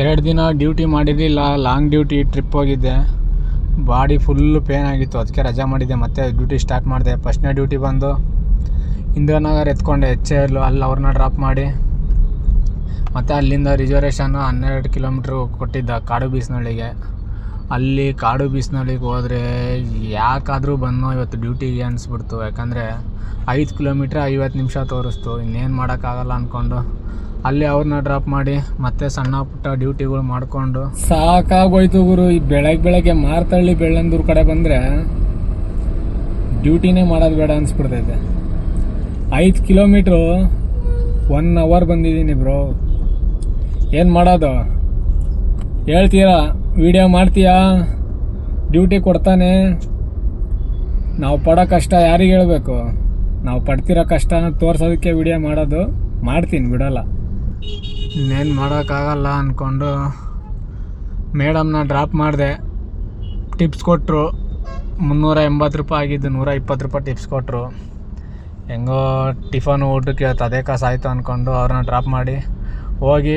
ಎರಡು ದಿನ ಡ್ಯೂಟಿ ಮಾಡಿರಲಿಲ್ಲ, ಲಾಂಗ್ ಡ್ಯೂಟಿ ಟ್ರಿಪ್ ಹೋಗಿದ್ದೆ. ಬಾಡಿ ಫುಲ್ಲು ಪೇನ್ ಆಗಿತ್ತು, ಅದಕ್ಕೆ ರಜಾ ಮಾಡಿದ್ದೆ, ಮತ್ತೆ ಡ್ಯೂಟಿ ಸ್ಟಾರ್ಟ್ ಮಾಡಿದೆ. ಫಸ್ಟ್ನೇ ಡ್ಯೂಟಿ ಬಂದು ಇಂದಿರಾನಗರ್ ಎತ್ಕೊಂಡೆ ಎಚ್ ಎಲ್ ಅಲ್ಲಿ ಅವ್ರನ್ನ ಡ್ರಾಪ್ ಮಾಡಿ. ಮತ್ತು ಅಲ್ಲಿಂದ ರಿಸರ್ವೇಷನ್ನು ಹನ್ನೆರಡು ಕಿಲೋಮೀಟ್ರು ಕೊಟ್ಟಿದ್ದ ಕಾಡು ಬೀಸ್ನಳ್ಳಿಗೆ. ಅಲ್ಲಿ ಕಾಡು ಬೀಸ್ನಳ್ಳಿಗೆ ಹೋದರೆ ಯಾಕಾದರೂ ಬಂದೋ ಇವತ್ತು ಡ್ಯೂಟಿಗೆ ಅನಿಸ್ಬಿಡ್ತು. ಯಾಕಂದರೆ ಐದು ಕಿಲೋಮೀಟ್ರ್ ಐವತ್ತು ನಿಮಿಷ ತೋರಿಸ್ತು. ಇನ್ನೇನು ಮಾಡೋಕ್ಕಾಗಲ್ಲ ಅಂದ್ಕೊಂಡು ಅಲ್ಲಿ ಅವ್ರನ್ನ ಡ್ರಾಪ್ ಮಾಡಿ ಮತ್ತೆ ಸಣ್ಣ ಪುಟ್ಟ ಡ್ಯೂಟಿಗಳು ಮಾಡಿಕೊಂಡು. ಸಾಕಾಗೋಯ್ತು ಗುರು. ಈ ಬೆಳಗ್ಗೆ ಬೆಳಗ್ಗೆ ಮಾರ್ತಳ್ಳಿ ಬೆಳ್ಳಂದೂರು ಕಡೆ ಬಂದರೆ ಡ್ಯೂಟಿನೇ ಮಾಡೋದು ಬೇಡ ಅನಿಸ್ಬಿಡ್ತೈತೆ. ಐದು ಕಿಲೋಮೀಟ್ರು ಒನ್ ಅವರ್ ಬಂದಿದ್ದೀನಿ ಬ್ರೋ. ಏನು ಮಾಡೋದು? ಹೇಳ್ತೀರಾ? ವಿಡಿಯೋ ಮಾಡ್ತೀಯಾ? ಡ್ಯೂಟಿ ಕೊಡ್ತಾನೆ. ನಾವು ಪಡೋ ಕಷ್ಟ ಯಾರಿಗೆ ಹೇಳಬೇಕು? ನಾವು ಪಡ್ತಿರೋ ಕಷ್ಟನ ತೋರಿಸೋದಕ್ಕೆ ವಿಡಿಯೋ ಮಾಡೋದು ಮಾಡ್ತೀನಿ, ಬಿಡೋಲ್ಲ. ಇನ್ನೇನು ಮಾಡೋಕ್ಕಾಗಲ್ಲ ಅಂದ್ಕೊಂಡು ಮೇಡಮ್ನ ಡ್ರಾಪ್ ಮಾಡಿದೆ. ಟಿಪ್ಸ್ ಕೊಟ್ಟರು ಮುನ್ನೂರ ಎಂಬತ್ತು ರೂಪಾಯಿ ಆಗಿದ್ದು ನೂರ ಇಪ್ಪತ್ತು ರೂಪಾಯಿ ಟಿಪ್ಸ್ ಕೊಟ್ಟರು ಹೆಂಗೋ ಟಿಫನ್ ಊಟಕ್ಕೆ ಇವತ್ತು ಅದೇ ಕಾಸು ಆಯಿತು ಅಂದ್ಕೊಂಡು ಅವ್ರನ್ನ ಡ್ರಾಪ್ ಮಾಡಿ ಹೋಗಿ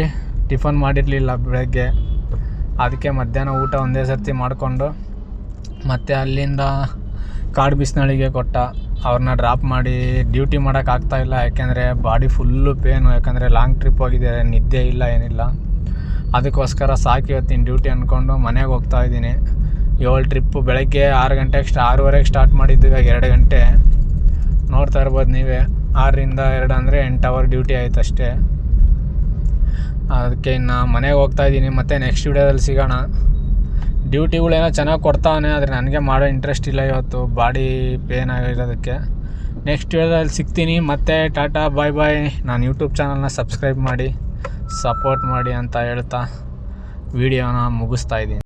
ಟಿಫನ್ ಮಾಡಿರಲಿಲ್ಲ ಬೆಳಗ್ಗೆ. ಅದಕ್ಕೆ ಮಧ್ಯಾಹ್ನ ಊಟ ಒಂದೇ ಸರ್ತಿ ಮಾಡಿಕೊಂಡು ಮತ್ತು ಅಲ್ಲಿಂದ ಕಾಡು ಬಿಸಿನಳಿಗೆ ಕೊಟ್ಟ. ಅವ್ರನ್ನ ಡ್ರಾಪ್ ಮಾಡಿ ಡ್ಯೂಟಿ ಮಾಡೋಕ್ಕಾಗ್ತಾಯಿಲ್ಲ ಯಾಕೆಂದರೆ ಬಾಡಿ ಫುಲ್ಲು ಪೇನು ಯಾಕಂದರೆ ಲಾಂಗ್ ಟ್ರಿಪ್ ಹೋಗಿದೆ ನಿದ್ದೆ ಇಲ್ಲ, ಏನಿಲ್ಲ. ಅದಕ್ಕೋಸ್ಕರ ಸಾಕು ಇವತ್ತಿನ ಡ್ಯೂಟಿ ಅಂದ್ಕೊಂಡು ಮನೆಗೆ ಹೋಗ್ತಾ ಇದ್ದೀನಿ. ಏಳು ಟ್ರಿಪ್ಪು ಬೆಳಗ್ಗೆ ಆರು ಗಂಟೆಗೆ ಸ್ಟಾ ಆರೂವರೆಗೆ ಸ್ಟಾರ್ಟ್ ಮಾಡಿದ್ದು ಇವಾಗ ಎರಡು ಗಂಟೆ. ನೋಡ್ತಾ ಇರ್ಬೋದು ನೀವೇ. ಆರರಿಂದ ಎರಡು ಅಂದರೆ ಎಂಟು ಅವರ್ ಡ್ಯೂಟಿ ಆಯ್ತು ಅಷ್ಟೇ ಅದಕ್ಕೆ ಇನ್ನು ಮನೆಗೆ ಹೋಗ್ತಾ ಇದ್ದೀನಿ, ಮತ್ತೆ ನೆಕ್ಸ್ಟ್ ವೀಡಿಯೋದಲ್ಲಿ ಸಿಗೋಣ. ಡ್ಯೂಟಿಗಳೇನೋ ಚೆನ್ನಾಗಿ ಕೊಡ್ತಾವನೆ, ಆದರೆ ನನಗೆ ಮಾಡೋ ಇಂಟ್ರೆಸ್ಟ್ ಇಲ್ಲ ಇವತ್ತು, ಬಾಡಿ ಪೇನ್ ಆಗಿರೋದಕ್ಕೆ. ನೆಕ್ಸ್ಟ್ ವೀಡಿಯೋದಲ್ಲಿ ಸಿಗ್ತೀನಿ, ಮತ್ತೆ ಟಾಟಾ ಬಾಯ್ ಬಾಯ್ ನಾನು ಯೂಟ್ಯೂಬ್ ಚಾನಲ್ನ ಸಬ್ಸ್ಕ್ರೈಬ್ ಮಾಡಿ ಸಪೋರ್ಟ್ ಮಾಡಿ ಅಂತ ಹೇಳ್ತಾ, ವಿಡಿಯೋನ ಮುಗಿಸ್ತಾ ಇದ್ದೀನಿ.